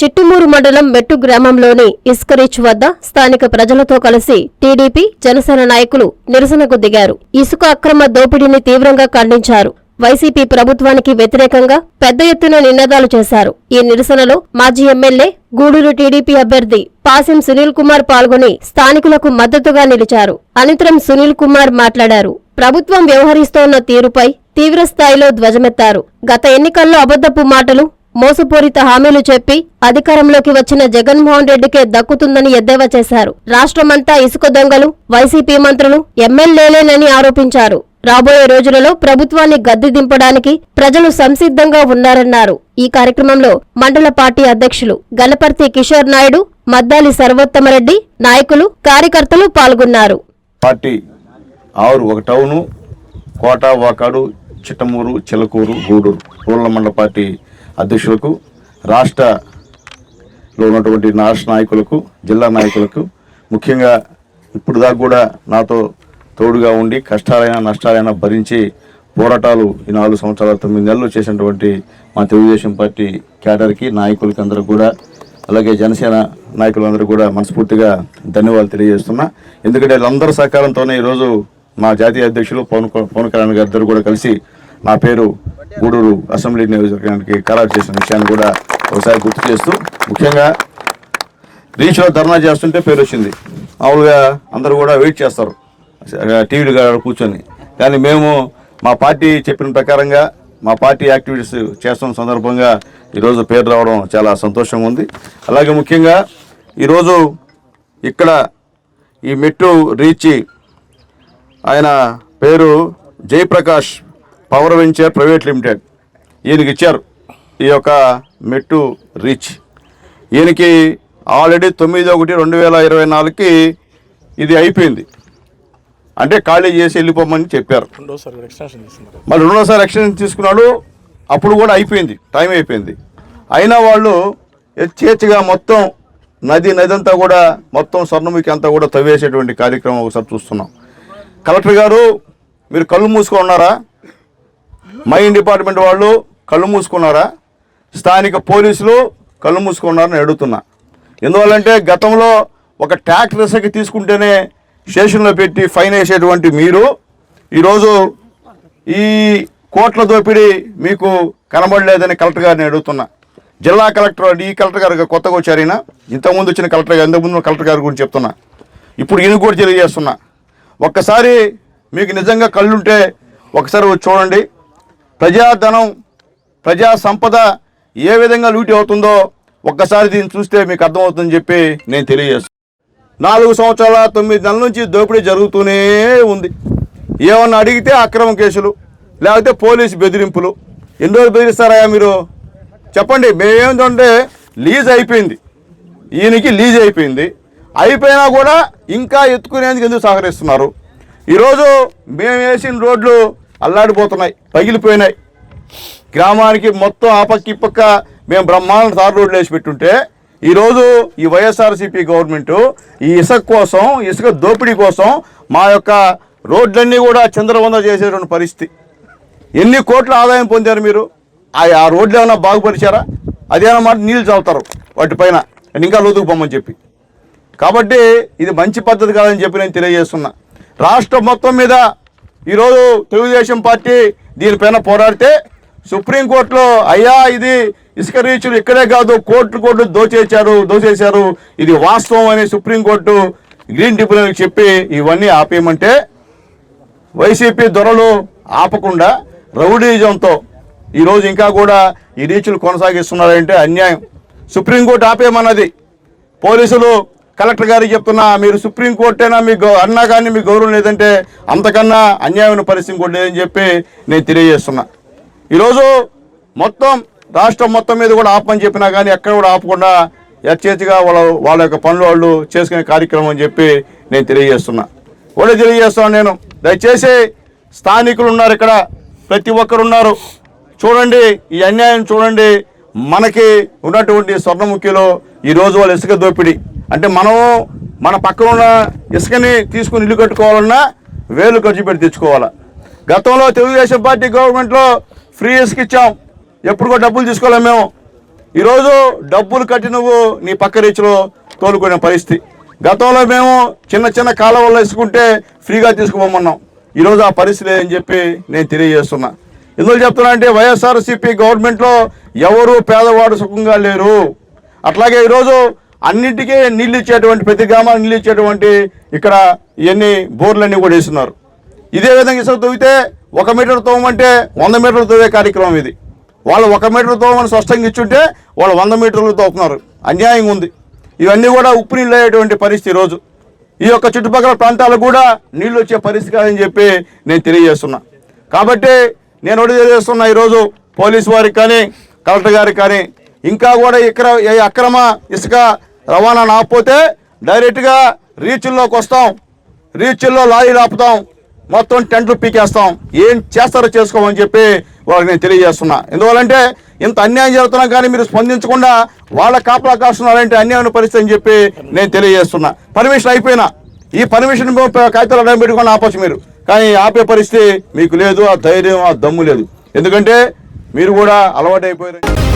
చిట్టుమూరు మండలం మెట్టు గ్రామంలోని ఇసుక రీచ్ వద్ద స్థానిక ప్రజలతో కలిసి టీడీపీ జనసేన నాయకులు నిరసనకు దిగారు. ఇసుక అక్రమ దోపిడీని తీవ్రంగా ఖండించారు. వైసీపీ ప్రభుత్వానికి వ్యతిరేకంగా పెద్ద ఎత్తున నినాదాలు చేశారు. ఈ నిరసనలో మాజీ ఎమ్మెల్యే గూడూరు టీడీపీ అభ్యర్థి పాసిం సునీల్ కుమార్ పాల్గొని స్థానికులకు మద్దతుగా నిలిచారు. అనంతరం సునీల్ కుమార్ మాట్లాడారు. ప్రభుత్వం వ్యవహరిస్తోన్న తీరుపై తీవ్రస్థాయిలో ధ్వజమెత్తారు. గత ఎన్నికల్లో అబద్దపు మాటలు మోసపూరిత హామీలు చెప్పి అధికారంలోకి వచ్చిన జగన్మోహన్ రెడ్డికే దక్కుతుందని ఎద్దేవా చేశారు. రాష్ట్రమంతా ఇసుక దొంగలు వైసీపీ మంత్రులు ఎమ్మెల్యేలేనని ఆరోపించారు. రాబోయే రోజులలో ప్రభుత్వాన్ని గద్దె దింపడానికి ప్రజలు సంసిద్ధంగా ఉన్నారన్నారు. ఈ కార్యక్రమంలో మండల పార్టీ అధ్యక్షులు గణపర్తి కిషోర్ నాయుడు మద్దాలి సర్వోత్తమరెడ్డి నాయకులు కార్యకర్తలు పాల్గొన్నారు. పార్టీ ఆరు ఒక టౌను కోట వాకాడు చిట్టమూరు చిలకూరు గూడూరు రూరల్ మండల పార్టీ అధ్యక్షులకు రాష్ట్రలో ఉన్నటువంటి రాష్ట్ర నాయకులకు జిల్లా నాయకులకు ముఖ్యంగా ఇప్పుడు దాకా కూడా నాతో తోడుగా ఉండి కష్టాలైనా నష్టాలైనా భరించి పోరాటాలు ఈ నాలుగు సంవత్సరాల తొమ్మిది నెలలు చేసినటువంటి మా తెలుగుదేశం పార్టీ క్యాడర్కి నాయకులకి అందరూ కూడా అలాగే జనసేన నాయకులందరూ కూడా మనస్ఫూర్తిగా ధన్యవాదాలు తెలియజేస్తున్నా. ఎందుకంటే వీళ్ళందరి సహకారంతోనే ఈరోజు మా జాతీయ అధ్యక్షులు పవన్ పవన్ కళ్యాణ్ గారిద్దరు కూడా కలిసి నా పేరు గూడూరు అసెంబ్లీ నియోజకవర్గానికి ఖరారు చేసిన విషయాన్ని కూడా ఒకసారి గుర్తు చేస్తూ ముఖ్యంగా రీచ్లో ధర్నా చేస్తుంటే పేరు వచ్చింది. మామూలుగా అందరూ కూడా వెయిట్ చేస్తారు. టీవీలు కూర్చొని. కానీ మేము మా పార్టీ చెప్పిన ప్రకారంగా మా పార్టీ యాక్టివిటీస్ చేస్తున్న సందర్భంగా ఈరోజు పేరు రావడం చాలా సంతోషంగా ఉంది. అలాగే ముఖ్యంగా ఈరోజు ఇక్కడ ఈ మెట్టు రీచ్ ఆయన పేరు Jayaprakash power venture private limited. ఈయనకి ఇచ్చారు. ఈ యొక్క మెట్టు రీచ్. ఈయనకి ఆల్రెడీ తొమ్మిది ఒకటి రెండు వేల ఇరవై నాలుగుకి ఇది అయిపోయింది. అంటే ఖాళీ చేసి వెళ్ళిపోమని చెప్పారు. మళ్ళీ రెండోసారి ఎక్స్టెన్షన్ తీసుకున్నాడు. అప్పుడు కూడా అయిపోయింది. టైం అయిపోయింది. అయినా వాళ్ళు యథేచ్ఛగా మొత్తం నది నది అంతా కూడా మొత్తం స్వర్ణముఖి అంతా కూడా తవ్వేసేటువంటి కార్యక్రమం ఒకసారి చూస్తున్నాం. కలెక్టర్ గారు మీరు కళ్ళు మూసుకొని ఉన్నారా మైన్ డిపార్ట్మెంట్ వాళ్ళు కళ్ళు మూసుకున్నారా? స్థానిక పోలీసులు కళ్ళు మూసుకున్నారని అడుగుతున్నా. ఎందువల్లంటే గతంలో ఒక ట్యాక్స్ రిసకి తీసుకుంటేనే స్టేషన్లో పెట్టి ఫైన్ వేసేటువంటి మీరు ఈరోజు ఈ కోట్ల దోపిడీ మీకు కనబడలేదని కలెక్టర్ గారిని అడుగుతున్నా. జిల్లా కలెక్టర్ ఈ కలెక్టర్ గారు కొత్తగా వచ్చారు ఈయన. ఇంతకుముందు వచ్చిన కలెక్టర్ గారు ఇంతకుముందు కలెక్టర్ గారి గురించి చెప్తున్నా. ఇప్పుడు ఈయన కూడా తెలియజేస్తున్నా. ఒక్కసారి మీకు నిజంగా కళ్ళుంటే ఒకసారి చూడండి. ప్రజాధనం ప్రజా సంపద ఏ విధంగా లూటి అవుతుందో ఒక్కసారి దీన్ని చూస్తే మీకు అర్థమవుతుందని చెప్పి నేను తెలియజేస్తాను నాలుగు సంవత్సరాల తొమ్మిది నెలల నుంచి దోపిడీ జరుగుతూనే ఉంది. ఏమన్నా అడిగితే అక్రమ కేసులు లేకపోతే పోలీసు బెదిరింపులు. ఎన్ని రోజులు బెదిరిస్తారా మీరు? చెప్పండి. మేమేంటంటే లీజ్ అయిపోయింది. ఈయనకి లీజ్ అయిపోయింది. అయిపోయినా కూడా ఇంకా ఎత్తుకునేందుకు ఎందుకు సహకరిస్తున్నారు? ఈరోజు మేము వేసిన రోడ్లు అల్లాడిపోతున్నాయి పగిలిపోయినాయి. గ్రామానికి మొత్తం ఆ పక్క మేము బ్రహ్మాండ తారు రోడ్లు వేసి పెట్టుంటే ఈరోజు ఈ వైఎస్ఆర్సీపీ గవర్నమెంటు ఈ ఇసుక కోసం ఇసుక దోపిడీ కోసం మా యొక్క రోడ్లన్నీ కూడా చంద్రవంద చేసేటువంటి పరిస్థితి. ఎన్ని కోట్ల ఆదాయం పొందారు మీరు? ఆ రోడ్లు ఏమైనా బాగుపరిచారా? అదేమన్నమాట నీళ్ళు చల్లుతారు వాటిపైన అండ్ ఇంకా లోతుకు పొమ్మని చెప్పి. కాబట్టి ఇది మంచి పద్ధతి కాదని చెప్పి నేను తెలియజేస్తున్నా. రాష్ట్రం మొత్తం మీద ఈరోజు తెలుగుదేశం పార్టీ దీనిపైన పోరాడితే సుప్రీంకోర్టులో అయ్యా ఇది ఇసుక రీచులు ఇక్కడే కాదు కోర్టు కోర్టు దోచేశారు దోచేశారు ఇది వాస్తవం అని సుప్రీంకోర్టు గ్రీన్ ట్రిబ్యునల్కి చెప్పి ఇవన్నీ ఆపేయమంటే వైసీపీ దొరలు ఆపకుండా రౌడీజంతో ఈరోజు ఇంకా కూడా ఈ రీచులు కొనసాగిస్తున్నారంటే అన్యాయం. సుప్రీంకోర్టు ఆపేయమన్నది. పోలీసులు కలెక్టర్ గారికి చెప్తున్నా మీరు సుప్రీంకోర్టేనా మీ గౌ అన్నా కానీ మీ గౌరవం లేదంటే అంతకన్నా అన్యాయమైన పరిస్థితి ఇంకోటి లేదని చెప్పి నేను తెలియజేస్తున్నా. ఈరోజు మొత్తం రాష్ట్రం మొత్తం మీద కూడా ఆపమని చెప్పినా కానీ ఎక్కడ కూడా ఆపకుండా యథేచ్ఛగా వాళ్ళ వాళ్ళ యొక్క పనులు వాళ్ళు చేసుకునే కార్యక్రమం అని చెప్పి నేను తెలియజేస్తున్నా. కూడా తెలియజేస్తున్నాను నేను. దయచేసి స్థానికులు ఉన్నారు ఇక్కడ. ప్రతి ఒక్కరు ఉన్నారు. చూడండి ఈ అన్యాయం చూడండి. మనకి ఉన్నటువంటి స్వర్ణముఖిలో ఈరోజు వాళ్ళ ఇసుక దోపిడీ. అంటే మనం మన పక్కన ఉన్న ఇసుకని తీసుకుని ఇల్లు కట్టుకోవాలన్నా వేలు ఖర్చు పెట్టి తెచ్చుకోవాలా. గతంలో తెలుగుదేశం పార్టీ గవర్నమెంట్లో ఫ్రీ ఇసుక ఇచ్చాం. ఎప్పుడు కూడా డబ్బులు తీసుకోలేం మేము. ఈరోజు డబ్బులు కట్టి నువ్వు నీ పక్క రీచ్లో తోలుకునే పరిస్థితి. గతంలో మేము చిన్న చిన్న కాలువల్లో ఇసుకుంటే ఫ్రీగా తీసుకుపోమన్నాం. ఈరోజు ఆ పరిస్థితి లేదని చెప్పి నేను తెలియజేస్తున్నా. ఎందుకు చెప్తున్నా అంటే వైఎస్ఆర్సీపీ గవర్నమెంట్లో ఎవరు పేదవాడు సుఖంగా లేరు. అట్లాగే ఈరోజు అన్నింటికీ నీళ్ళు ఇచ్చేటువంటి ప్రతి గ్రామానికి నీళ్ళు ఇచ్చేటువంటి ఇక్కడ ఇవన్నీ బోర్లన్నీ కూడా వేస్తున్నారు. ఇదే విధంగా ఇసుక తవ్వితే ఒక మీటర్ తోమంటే వంద మీటర్లు తవ్వే కార్యక్రమం ఇది. వాళ్ళు ఒక మీటర్ తోమని స్పష్టంగా ఇచ్చుంటే వాళ్ళు వంద మీటర్లు తోపుతున్నారు అన్యాయంగా ఉంది. ఇవన్నీ కూడా ఉప్పు నీళ్ళు అయ్యేటువంటి పరిస్థితి ఈరోజు. ఈ యొక్క చుట్టుపక్కల ప్రాంతాలకు కూడా నీళ్ళు వచ్చే పరిస్థితి కాదని చెప్పి నేను తెలియజేస్తున్నా. కాబట్టి నేను ఒకటి తెలియజేస్తున్నా ఈరోజు పోలీసు వారికి కానీ కలెక్టర్ గారికి కానీ ఇంకా కూడా ఇక్కడ అక్రమ ఇసుక రవాణా ఆపపోతే డైరెక్ట్గా రీచ్ల్లోకి వస్తాం. రీచ్ల్లో లారీలు ఆపుతాం మొత్తం టెంట్లు పీకేస్తాం. ఏం చేస్తారో చేసుకోమని చెప్పి వాళ్ళకి నేను తెలియజేస్తున్నా. ఎందువల్లంటే ఇంత అన్యాయం జరుగుతున్నా కానీ మీరు స్పందించకుండా వాళ్ళ కాపలా కాస్తున్నారంటే అన్యాయమైన పరిస్థితి అని చెప్పి నేను తెలియజేస్తున్నా. పర్మిషన్ అయిపోయినా. ఈ పర్మిషన్ కాగితాలు అడ్డం పెట్టుకొని ఆపచ్చు మీరు. కానీ ఆపే పరిస్థితి మీకు లేదు. ఆ ధైర్యం ఆ దమ్ము లేదు. ఎందుకంటే మీరు కూడా అలవాటు అయిపోయారు